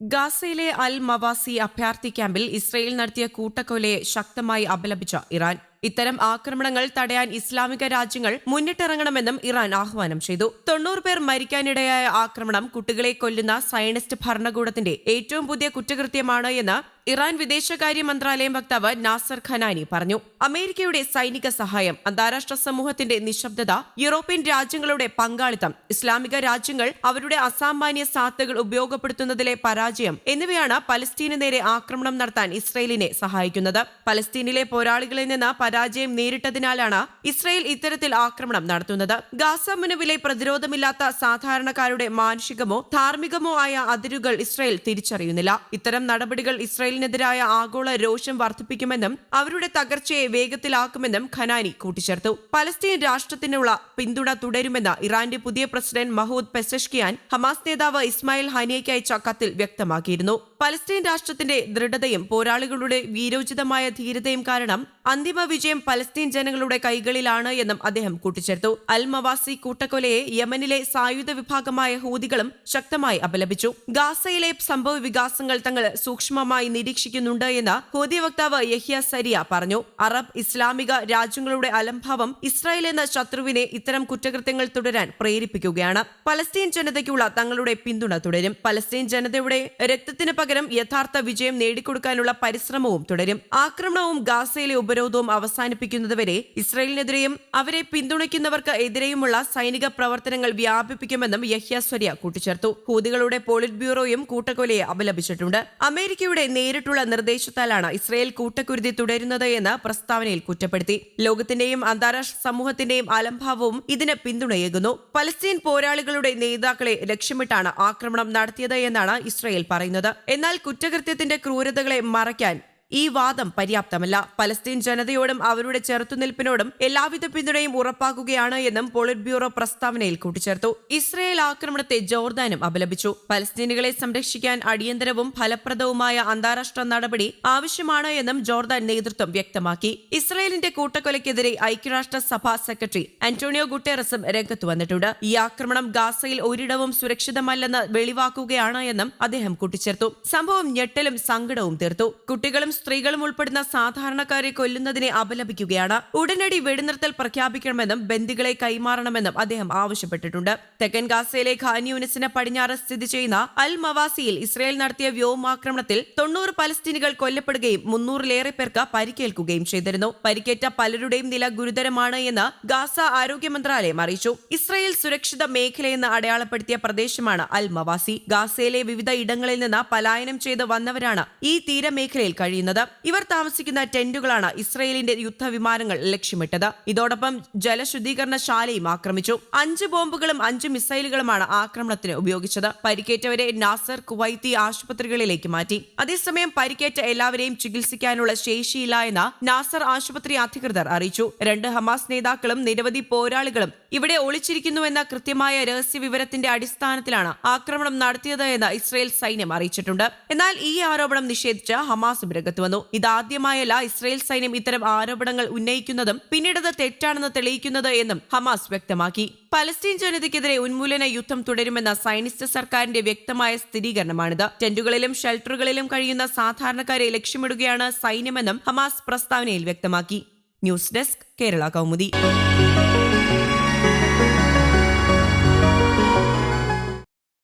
ഗാസയിലെ അൽ മവാസി അഭയാർത്ഥി ക്യാമ്പിൽ ഇസ്രയേൽ നടത്തിയ കൂട്ടക്കൊലയെ ശക്തമായി അപലപിച്ച ഇറാൻ. ഇത്തരം ആക്രമണങ്ങൾ തടയാൻ ഇസ്ലാമിക രാജ്യങ്ങൾ മുന്നിട്ടിറങ്ങണമെന്നും ഇറാൻ ആഹ്വാനം ചെയ്തു. തൊണ്ണൂറ് പേർ മരിക്കാനിടയായ ആക്രമണം കുട്ടികളെ കൊല്ലുന്ന സയനിസ്റ്റ് ഭരണകൂടത്തിന്റെ ഏറ്റവും പുതിയ കുറ്റകൃത്യമാണ് എന്ന് ഇറാൻ വിദേശകാര്യ മന്ത്രാലയം വക്താവ് നാസർ ഖനാനി പറഞ്ഞു. അമേരിക്കയുടെ സൈനിക സഹായം അന്താരാഷ്ട്ര സമൂഹത്തിന്റെ നിശബ്ദത യൂറോപ്യൻ രാജ്യങ്ങളുടെ പങ്കാളിത്തം ഇസ്ലാമിക രാജ്യങ്ങൾ അവരുടെ അസാമാന്യ സാധ്യതകൾ ഉപയോഗപ്പെടുത്തുന്നതിലെ പരാജയം എന്നിവയാണ് പലസ്തീന് നേരെ ആക്രമണം നടത്താൻ ഇസ്രയേലിനെ സഹായിക്കുന്നത്. പലസ്തീനിലെ പോരാളികളിൽ നിന്ന് പരാജയം നേരിട്ടതിനാലാണ് ഇസ്രയേൽ ഇത്തരത്തിൽ ആക്രമണം നടത്തുന്നത്. ഗാസ മുനുവിലെ പ്രതിരോധമില്ലാത്ത സാധാരണക്കാരുടെ മാനുഷികമോ ധാർമ്മികമോ ആയ അതിരുകൾ ഇസ്രയേൽ തിരിച്ചറിയുന്നില്ല. ഇത്തരം നടപടികൾ ഇസ്രയേലിനെതിരായ ആഗോള രോഷം വർദ്ധിപ്പിക്കുമെന്നും അവരുടെ തകർച്ചയെ വേഗത്തിലാക്കുമെന്നും ഖനാനി കൂട്ടിച്ചേർത്തു. പലസ്തീൻ രാഷ്ട്രത്തിനുള്ള പിന്തുണ തുടരുമെന്ന് ഇറാന്റെ പുതിയ പ്രസിഡന്റ് മഹൂദ് പെസഷ്കിയാൻ ഹമാസ് നേതാവ് ഇസ്മായിൽ ഹനിയയ്ക്ക് അയച്ച കത്തിൽ വ്യക്തമാക്കിയിരുന്നു. പലസ്തീൻ രാഷ്ട്രത്തിന്റെ ദൃഢതയും പോരാളികളുടെ വീരോചിതമായ ധീരതയും കാരണം അന്തിമ വിജയം പലസ്തീൻ ജനങ്ങളുടെ കൈകളിലാണ് എന്നും അദ്ദേഹം കൂട്ടിച്ചേർത്തു. അൽ മവാസി കൂട്ടക്കൊലയെ യമനിലെ സായുധ വിഭാഗമായ ഹൂതികളും ശക്തമായി അപലപിച്ചു. ഗാസയിലെ സംഭവ വികാസങ്ങൾ തങ്ങൾ സൂക്ഷ്മമായി നിരീക്ഷിക്കുന്നുണ്ട് എന്ന് ഹൂതി വക്താവ് യഹിയ സരിയ പറഞ്ഞു. അറബ് ഇസ്ലാമിക രാജ്യങ്ങളുടെ അലംഭാവം ഇസ്രായേൽ എന്ന ശത്രുവിനെ ഇത്തരം കുറ്റകൃത്യങ്ങൾ തുടരാൻ പ്രേരിപ്പിക്കുകയാണ്. പലസ്തീൻ ജനതയ്ക്കുള്ള തങ്ങളുടെ പിന്തുണ തുടരും. പലസ്തീൻ ജനതയുടെ രക്തത്തിന് പകരം യഥാർത്ഥ വിജയം നേടിക്കൊടുക്കാനുള്ള പരിശ്രമവും തുടരും. ആക്രമണവും ഗാസയിലെ ഉപരോധവും അവസാനിപ്പിക്കുന്നതുവരെ ഇസ്രായേലിനെതിരെയും അവരെ പിന്തുണയ്ക്കുന്നവർക്ക് എതിരെയുമുള്ള സൈനിക പ്രവർത്തനങ്ങൾ വ്യാപിപ്പിക്കുമെന്നും യഹ്യ സ്വര്യ കൂട്ടിച്ചേർത്തു. ഹൂതികളുടെ പോളിറ്റ് ബ്യൂറോയും കൂട്ടക്കൊലയെ അപലപിച്ചിട്ടുണ്ട്. അമേരിക്കയുടെ നേരിട്ടുള്ള നിർദ്ദേശത്താലാണ് ഇസ്രയേൽ കൂട്ടക്കുരുതി തുടരുന്നത് എന്ന് പ്രസ്താവനയിൽ കുറ്റപ്പെടുത്തി. ലോകത്തിന്റെയും അന്താരാഷ്ട്ര സമൂഹത്തിന്റെയും അലംഭാവവും ഇതിന് പിന്തുണയേകുന്നു. പലസ്തീൻ പോരാളികളുടെ നേതാക്കളെ ലക്ഷ്യമിട്ടാണ് ആക്രമണം നടത്തിയത് എന്നാണ് ഇസ്രയേൽ പറയുന്നത്. എന്നാൽ കുറ്റകൃത്യത്തിന്റെ ക്രൂരതകളെ മറയ്ക്കാൻ ഈ വാദം പര്യാപ്തമല്ല. പലസ്തീൻ ജനതയോടും അവരുടെ ചെറുത്തുനിൽപ്പിനോടും എല്ലാവിധ പിന്തുണയും ഉറപ്പാക്കുകയാണ് എന്നും പോളിറ്റ് ബ്യൂറോ പ്രസ്താവനയിൽ കൂട്ടിച്ചേർത്തു. ഇസ്രയേൽ ആക്രമണത്തെ ജോർദാനും അപലപിച്ചു. പലസ്തീനുകളെ സംരക്ഷിക്കാൻ അടിയന്തരവും ഫലപ്രദവുമായ അന്താരാഷ്ട്ര നടപടി ആവശ്യമാണ് എന്നും ജോർദാൻ നേതൃത്വം വ്യക്തമാക്കി. ഇസ്രയേലിന്റെ കൂട്ടക്കൊലയ്ക്കെതിരെ ഐക്യരാഷ്ട്ര സഭാ സെക്രട്ടറി അന്റോണിയോ ഗുട്ടേറസും രംഗത്ത് വന്നിട്ടുണ്ട്. ഈ ആക്രമണം ഗാസയിൽ ഒരിടവും സുരക്ഷിതമല്ലെന്ന് വെളിവാക്കുകയാണ് എന്നും അദ്ദേഹം കൂട്ടിച്ചേർത്തു. സംഭവം ഞെട്ടലും സങ്കടവും തീർത്തു. കുട്ടികളും സ്ത്രീകളും ഉൾപ്പെടുന്ന സാധാരണക്കാരെ കൊല്ലുന്നതിനെ അപലപിക്കുകയാണ്. ഉടനടി വെടിനിർത്തൽ പ്രഖ്യാപിക്കണമെന്നും ബന്ദികളെ കൈമാറണമെന്നും അദ്ദേഹം ആവശ്യപ്പെട്ടിട്ടുണ്ട്. തെക്കൻ ഗാസയിലെ ഖാൻ യൂനിസിന് പടിഞ്ഞാറ് സ്ഥിതി ചെയ്യുന്ന അൽ മവാസിയിൽ ഇസ്രയേൽ നടത്തിയ വ്യോമാക്രമണത്തിൽ തൊണ്ണൂറ് പലസ്തീനികൾ കൊല്ലപ്പെടുകയും മുന്നൂറിലേറെ പേർക്ക് പരിക്കേൽക്കുകയും ചെയ്തിരുന്നു. പരിക്കേറ്റ പലരുടെയും നില ഗുരുതരമാണ് എന്ന് ഗാസ ആരോഗ്യ മന്ത്രാലയം അറിയിച്ചു. ഇസ്രയേൽ സുരക്ഷിത മേഖലയെന്ന് അടയാളപ്പെടുത്തിയ പ്രദേശമാണ് അൽ മവാസി. ഗാസയിലെ വിവിധ ഇടങ്ങളിൽ നിന്ന് പലായനം ചെയ്ത് വന്നവരാണ് ഈ തീരമേഖലയിൽ കഴിയുന്നത്. ഇവർ താമസിക്കുന്ന ടെന്റുകളാണ് ഇസ്രയേലിന്റെ യുദ്ധവിമാനങ്ങൾ ലക്ഷ്യമിട്ടത്. ഇതോടൊപ്പം ജലശുദ്ധീകരണശാലയും ആക്രമിച്ചു. അഞ്ച് ബോംബുകളും അഞ്ച് മിസൈലുകളുമാണ് ആക്രമണത്തിന് ഉപയോഗിച്ചത്. പരിക്കേറ്റവരെ നാസർ കുവൈത്തി ആശുപത്രികളിലേക്ക് മാറ്റി. അതേസമയം പരിക്കേറ്റ എല്ലാവരെയും ചികിത്സിക്കാനുള്ള ശേഷിയില്ല എന്ന് നാസർ ആശുപത്രി അധികൃതർ അറിയിച്ചു. രണ്ട് ഹമാസ് നേതാക്കളും നിരവധി പോരാളികളും ഇവിടെ ഒളിച്ചിരിക്കുന്നുവെന്ന കൃത്യമായ രഹസ്യ വിവരത്തിന്റെ അടിസ്ഥാനത്തിലാണ് ആക്രമണം നടത്തിയത് എന്ന് ഇസ്രയേൽ സൈന്യം അറിയിച്ചിട്ടുണ്ട്. എന്നാൽ ഈ ആരോപണം നിഷേധിച്ച് ഹമാസ് രംഗത്ത് വന്നു. ഇതാദ്യമായല്ല ഇസ്രയേൽ സൈന്യം ഇത്തരം ആരോപണങ്ങൾ ഉന്നയിക്കുന്നതും പിന്നീടത് തെറ്റാണെന്ന് തെളിയിക്കുന്നത് എന്നും ഹമാസ് വ്യക്തമാക്കി. പലസ്തീൻ ജനതയ്ക്കെതിരെ ഉന്മൂലന യുദ്ധം തുടരുമെന്ന സൈനിസ്റ്റ് സർക്കാരിന്റെ വ്യക്തമായ സ്ഥിരീകരണമാണിത്. ടെന്റുകളിലും ഷെൽട്ടറുകളിലും കഴിയുന്ന സാധാരണക്കാരെ ലക്ഷ്യമിടുകയാണ് സൈന്യമെന്നും ഹമാസ് പ്രസ്താവനയിൽ വ്യക്തമാക്കി. News desk Kerala Kaumudi.